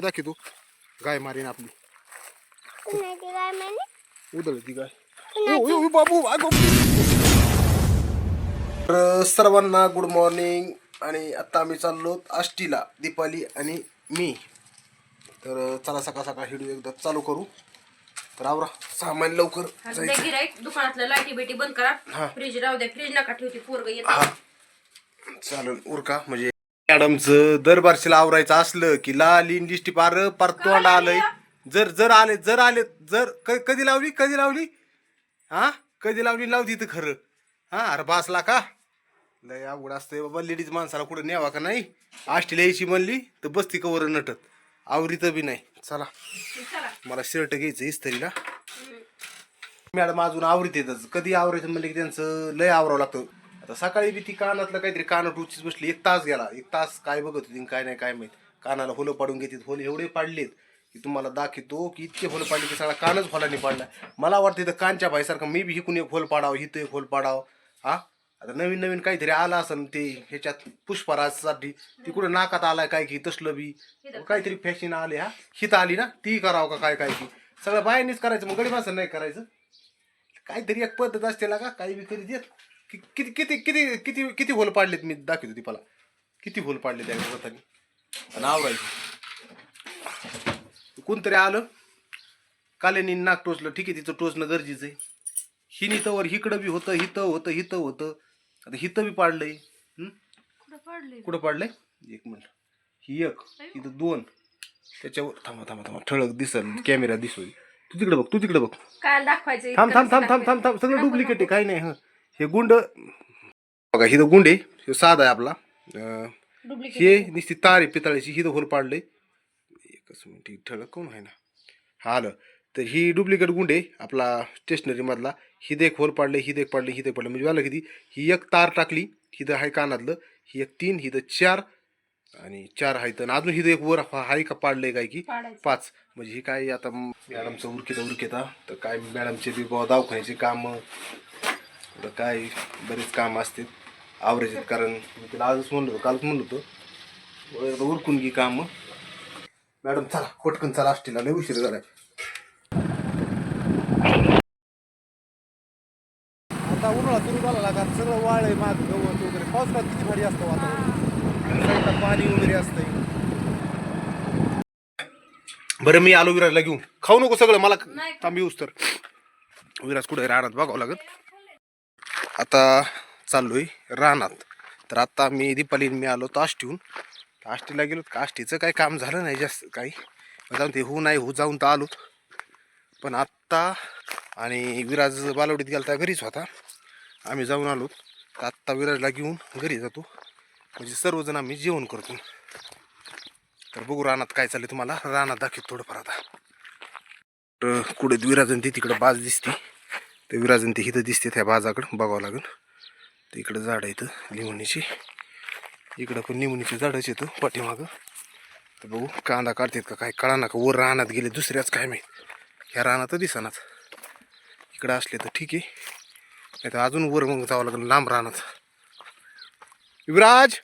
काय दाखवतो? गाय मारीन आपली. उदळ ती गाय. बाबू. तर सर्वांना गुड मॉर्निंग. आणि आता आम्ही चाललो आष्टीला दीपाली आणि मी. तर चला सकाळ सकाळ व्हिडिओ एकदा चालू करू. तर आवरा सामान लवकर गिराईक दुकानातलं लाईटी बिटी बंद करा. हा. फ्रीज राहू द्या. फ्रीज नका ठेवते पोरग येत. हा. चालेल उरका. म्हणजे मॅडमचं दर बारशीला आवरायचं असलं की लाल लिस्टी पार पार तोंड आलंय. जर जर आले जर आले जर क- कधी लावली कधी लावली? हा? कधी लावली लावती तर खरं. हा? अरे बासला का? लय अवघड असतंय बाबा लेडीज माणसाला कुठं न्यावा का नाही? आष्टीला यायची म्हणली तर बसती कवर नटत. आवरीत बी नाही. चला. चला. मला शर्ट घ्यायचं इस्त्रीला. मॅडम अजून आवरीत येतच. कधी आवरायचं म्हणलं की त्यांचं लय आवरावं लागतं. आता सकाळी बी ती कानातलं काहीतरी कानात रुचीच बसली. एक तास गेला. एक तास काय बघत होती आणि काय नाही काय माहीत. कानाला होलं पाडून घेतात. होल एवढे पाडलेत की तुम्हाला दाखवतो की इतके होल पाडले की सगळा कानच होलाने पाडला. मला वाटतं इथं कानच्या भाईसारखं मी बी हिकून एक होल पाडावं हिथं एक होल पाडावं. हा? आता नवीन नवीन काहीतरी आलं असं ते ह्याच्यात पुष्पराजसाठी. ती कुठं नाकात आलाय काय की तसलं बी. काहीतरी फॅशन आले हा? हित आली ना? ती करावं का काय काय की? सगळं बायांनीच करायचं मग गडी माणसं नाही करायचं? काहीतरी एक पद्धत असते ना का? काही बी करीत देत कि- किती किती किती किती किती होल पाडलेत मी दाखवतो दीपाला. किती होल पाडले त्या व्रतानी आणि आवरायचं. कोणतरी आलं? काल्यानी नाक टोचलं. ठीक आहे तिचं टोचणं गरजेचं आहे. हिनी तवर हिकडं बी होतं हितं होतं हितं होतं. आता हितं बी पाडलंय. हं? कुठं पडले कुठं पाडलंय? एक मिनिट. ही एक इथं दोन. त्याच्यावर थांबा थांबा थांबा. ठळक दिसल कॅमेरा दिसू तू तिकडे बघ तू तिकडे बघ. काय दाखवायचं थांब थांब थांब थांब थांब थांब. सगळं डुप्लिकेट आहे काही नाही हं. हे गुंड बघा हिथं गुंड आहे. हे साधा आहे आपला. अं, हे नुसती तार आहे पितळाची हिथं होल पाडलंय एकच मिनिट ठळक कोण आहे ना? हा आलं. तर ही डुप्लिकेट गुंड आहे आपला स्टेशनरी मधला. ही एक होल पाडले ही एक पाडले ही एक पाडले. म्हणजे झालं किती? ही एक तार टाकली हिथं आहे कानातलं. ही एक तीन हिथं चार. आणि चार आहेत आणि अजून हिथं एक वर हाय का पाडलंय काय की? पाडायचं. पाच. म्हणजे ही काय आता मॅडमचं उरकेता उरकेता तर काय मॅडमचे बी बाबा दवाखान्याची कामं. तर काय बरेच काम असते आवरायचे कारण मी तिला आजच म्हणलो होतो कालच म्हणलो होतो. एकदा उरकून घे कामं. मॅडम चला पटकन चला असतील लय उशीर झालाय. आता उन्हाळा सुरू झाला लागा सगळं वाळ आहे माग गवत वगैरे. पावसाळ्यात किती भारी असतं वातावरण. साईडला पाणी वगैरे असतंय. बरं मी आलो विराजला घेऊन. खाऊ नको सगळं मला. थांब येऊस तर. विराज कुठे रानात बघावं लागत आता चाललोय रानात. तर आता मी दीपालीन मी आलो तर आष्टीहून. आष्टीला गेलो तर आष्टीचं काही काम झालं नाही जास्त काही. जाऊन ते हो नाही हो जाऊन तर आलोत. पण आत्ता आणि विराज बालवडीत गेला घरीच होता. आम्ही जाऊन आलो. तर आत्ता विराजला घेऊन घरी जातो. म्हणजे सर्वजण आम्ही जेवण करतो. तर बघू रानात काय चाललं तुम्हाला. रानात दाखवत थोडंफार आता. तर कुठे विराजन ती तिकडं बाज दिसते. ते विराजन इथं दिसते त्या बाजाकडं बघावं लागेल. तर इकडं झाड आहे इथं लिंबणीची. इकडं पण लिंबणीची झाडंच येतं पाठीमागं. तर बघू कांदा काढतात का काय कळा ना का? वर रानात गेले दुसऱ्याच काय माहीत? ह्या रानात दिसनात. इकडं असले तर ठीक आहे. नाही तर अजून वर मग जावं लागेल लांब रानात. विराज!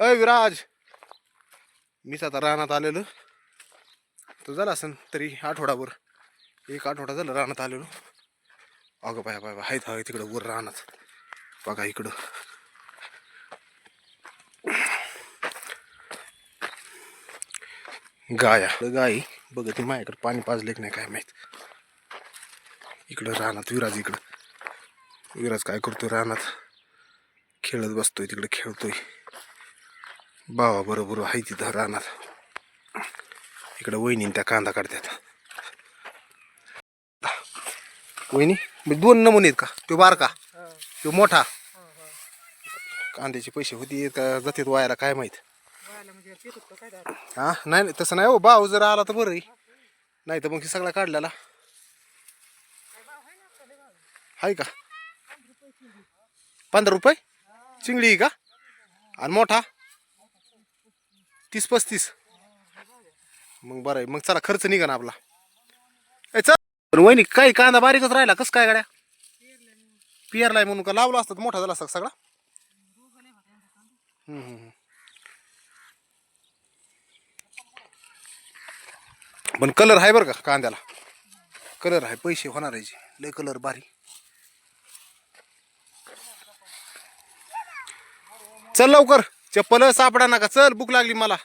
अय विराज! मीच आता रानात आलेलं. तर झाला असेल तरी आठवडाभर. एक आठवडा झालं रानात आलेलो. अगं बाय बाय बाय आहेत हय तिकडं वर रानात. बघा इकडं. गाया. गाई बघत नाही माझ्याकडे पाणी पाजले की नाही काय माहीत. इकडं रानात विराज इकडं. विराज काय करतोय रानात? खेळत बसतोय तिकडे खेळतोय. बावा बरोबर आहे तिथं रानात. इकडं वहिनी त्या कांदा काढतात वहिनी म्हणजे दोन नमुने आहेत का? तो बारका तो मोठा. कांद्याचे पैसे होती का जातात वायाला काय माहीत? हा? नाही नाही, तसं नाही हो भाऊ जर आला तर बरं आहे. नाही तर मग हे सगळा काढलेला. आहे का? पंधरा रुपये? चिंगडी का? आणि मोठा? तीस पस्तीस. मग बरं आहे मग चला खर्च निघा ना आपला. पण वहिनी काही कांदा बारीकच राहिला कसं काय गाड्या? पिअरलाय म्हणून का लावला असतात मोठा झाला असता सगळा? हम्म, हम्म, हम्म. पण कलर आहे बरं का कांद्याला? कलर आहे पैसे होणार आहे लय कलर भारी. चल लवकर चप्पल सापडा नका चल भूक लागली मला.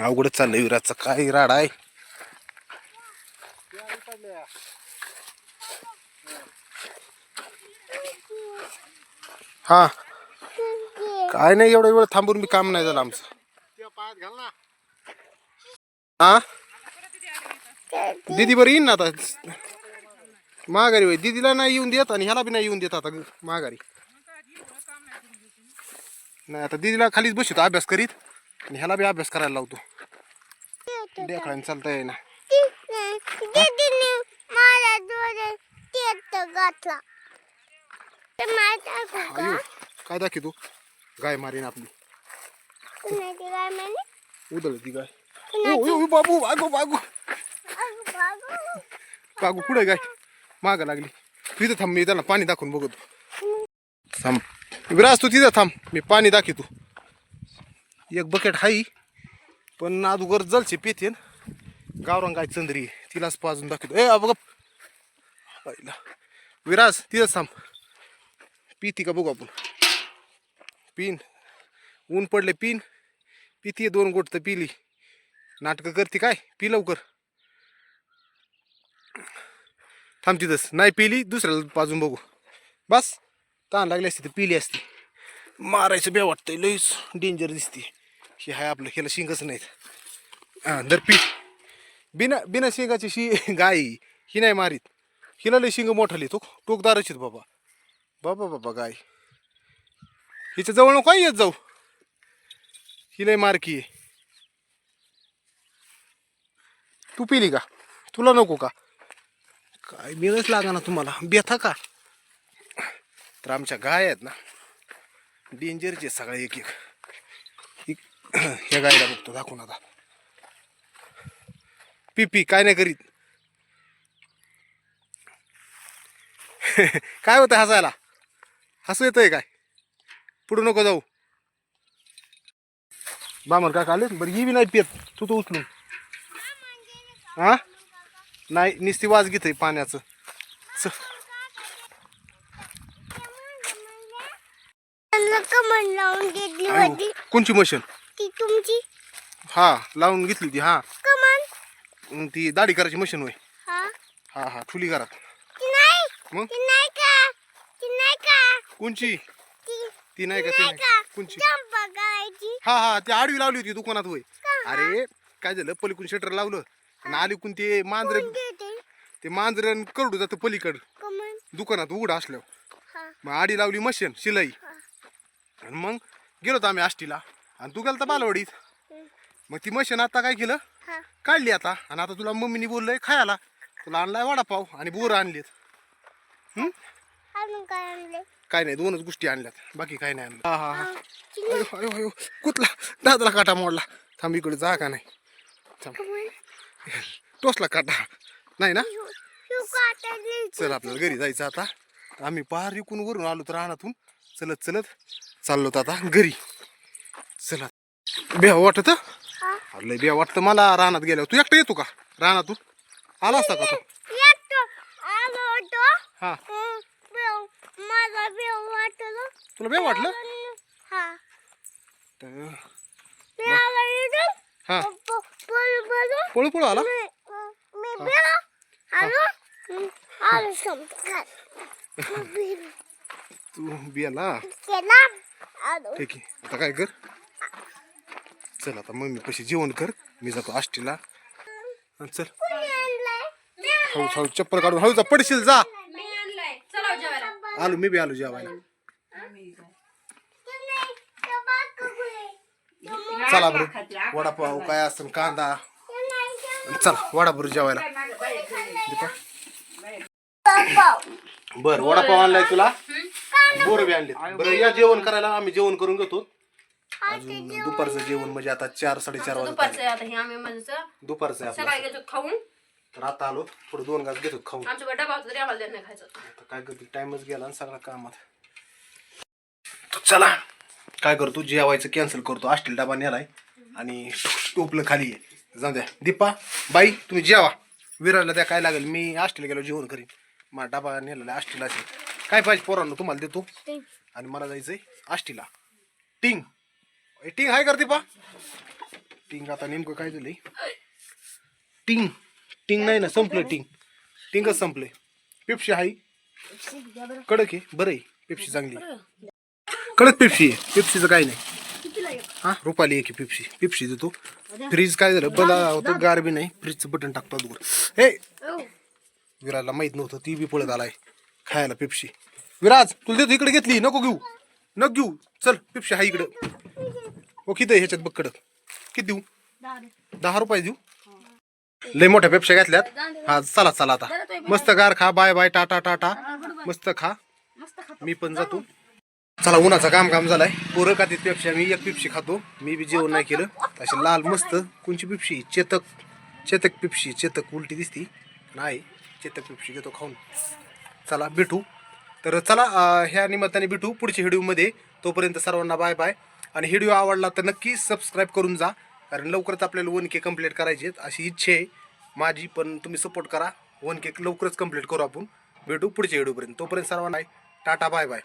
अवघडच चाललंय विराजचा. काय राडा आहे? हा. काय नाही एवढा वेळ थांबून मी काम नाही झालं आमचं. हा? दीदी बरं येईन ना आता. माघारी होय. दीदीला नाही येऊन देत आणि ह्याला बी नाही येऊन देत आता माघारी. नाही आता दीदीला खालीच बसतो अभ्यास करीत? आणि ह्याला बी अभ्यास करायला लावतो. डेकळाने चालता येईना. अयो काय दाखी तू गाय मारीन आपली. उदळ ती गाय. बाबू बागू बागू. अगं बागू कुठे गाय? माग लागली. तिथं थांब मी त्याला पाणी दाखवून बघतो. थांब. विराज तू तिथं थांब. मी पाणी दाखवतो. एक बकेट हाई पण अगोदर जलचे पिते गावरान गाय चंद्री तिलाच पाजून दाखवतो. ए बघ पहिला विराज तिथंच थांब. पिती का बघू आपण. पिन. ऊन पडले पिन. पिती दोन गोट तर पिली. नाटकं करते काय? पी लवकर. थांब तिथंच. नाही पिली दुसऱ्याला पाजून बघू. बस. ताण लागली असती तर पिली असती. मारायचं बे वाटतंय लईच डेंजर दिसते. हे हाय आपलं ह्याला शिंगच नाहीत. हां दर पी. बिना बिना शिंगाची शी गाय ही नाही मारीत. हिला लई शिंग मोठाली तो टोकदारच आहेत बाबा. बाबा बाबा गाय हिच्या जवळ नको येत जाऊ. ही लई मारकी आहे. तू पिली का? तुला नको का? काय मिळच लागा ना तुम्हाला. बेथा का? तर आमच्या गाय आहेत ना डेंजरचे सगळे एक एक- ह्या गायला बघतो दाखवून आता. पी पी काय नाही करीत. काय होतं हसायला? हसू येतंय काय? पुढं नको जाऊ. बामर का आले बरं ही बी नाही पित तू तो उचलून. हा नाही निस्ती वाज घेत पाण्याचं. च- कमन लावून घेतली आयो, होती. कोणची मशीन? ती तुमची? हा लावून घेतली होती हा. कमन मग ती दाढी करायची मशीन होय. हा. हा हा ठुली घरात. ती नाही. मग? ती नाही का? ती नाही का? कोणची? ती ती नाही का ती नाही नाही. का? कोणची? करायची हा हा ती आडवी लावली होती दुकानात होय. अरे काय झालं? पलीकडून शटर लावलं. आणि आलीकून ते मांजर कोण ते मांजर करडू जातं पलीकड. कमन दुकानात उघड असल्यावर. हा. मग आडी लावली मशीन शिलाई. आणि मग गेलो होतो आम्ही आष्टीला. आणि तू गेला तर बालवाडीत. मग ती मशीन आता काय केलं? हा. काढली आता. आणि आता तुला मम्मीनी बोललंय खायला. तुला आणलाय वडापाव आणि बोरं आणलीत. अजून काय आणले? काय नाही दोनच गोष्टी आणल्यात. बाकी काय नाही आणलं. हा. हा हा अयो अयो अयो. कुठला? दादाला काटा मोडला. थांब इकडे जा का नाही? थांब. टोचला काटा. नाही ना? चल आपल्याला घरी जायचं आता. आम्ही पार इकून वरून आलो तर रानातून. चलत चलत चाललो तर आता. घरी. चला. बेहा वाटत? हा लय बेहा वाटतं. मला रानात गेल्यावर. तू एकटा येतो का? रानातून आला असता का तू? हा. तुला बेहा वाटलं? हा. हा. पळू पळू आला? हं, तू बियाला? ठीक आहे. आता काय कर? चल आता मम्मी पशी जेवण कर मी जातो आष्टीला. चल. हळू हळू चप्पल काढून हळू जा पडशील जा. आलो मी बी आलो जेवायला. चला बरं. वडापाव काय असतं कांदा. चला वडापाव जेवायला. बर वडापाव आणलाय तुला. बोर बी आणले बरं या जेवण करायला आम्ही जेवण करून घेतो. अजून दुपारचं जेवण म्हणजे आता चार साडेचार वाजता दुपारचं आहे. आता हे आम्ही म्हणजे दुपारचं आहे सकाळी आपलं. घेतो खाऊन. तर आता आलो थोडं दोन घास घेतो खाऊन. आमच्या डबा होता तरी आम्हाला देत नाही खायचं आता काय करते टाइमच गेला आणि सगळा कामात. तर चला काय करतो जेवायचं कॅन्सल करतो. आष्टील डबा नेलाय आणि टोपलं खाली आहे. जाऊ द्या. दीपा बाई तुम्ही जेवा. विराला द्या काय लागेल. मी आष्टीला गेलो जेवण करीन. माझा डबा नेलेला आष्टीला काय पाहिजे पोरांनो तुम्हाला देतो. आणि मला जायचंय आष्टीला टिंग टिंग हाय करते पा. टिंग आता नेमकं काय झालंय? टिंग. टिंग नाही ना संपलं टिंग. टिंगच संपलंय. पेप्शी हाय. कडक आहे बरं आहे पेप्शी चांगली आहे. कडक पेप्शी आहे पेप्सीचं काही नाही. हा रुपाली एक आहे पेप्शी पेप्शी देतो. फ्रीज काय झालं? बला होतं गारबी नाही. फ्रीजचं बटन टाकतो दूर हे विराजला माहीत नव्हतं ती बी पळत आलाय. खायला पेप्शी विराज तुला देतो इकडे घेतली नको घेऊ. नको घेऊ. चल पेप्शी हा इकडं. ओ किती आहे ह्याच्यात बघ कडक किती देऊ? दहा रुपये. देऊ? लय मोठ्या पेप्स्या घेतल्यात. हा चला चला आता. मस्त गार खा. Bye bye tata tata. मस्त खा. मी पण जातो. चला उन्हाचं काम काम झालाय. पोरं का पेप्स्या मी एक पिप्सी खातो. मी बी जेवण नाही केलं. अशी लाल मस्त कोणची पिप्सी? चेतक. चेतक पिप्सी. चेतक उलटी दिसती. नाही चेतक पिप्सी घेतो खाऊन. चला भेटू. तर चला ह्या निमित्ताने भेटू पुढच्या व्हिडिओमध्ये. तोपर्यंत सर्वांना बाय बाय. आणि व्हिडिओ आवडला तर नक्की सबस्क्राईब करून जा. कारण लवकरच आपल्याला वन के कंप्लीट करायची आहेत. अशी इच्छा आहे. माझी पण तुम्ही सपोर्ट करा. वन के लवकरच कंप्लीट करू आपण. भेटू पुढच्या व्हिडिओपर्यंत तोपर्यंत सर्वांना टाटा बाय बाय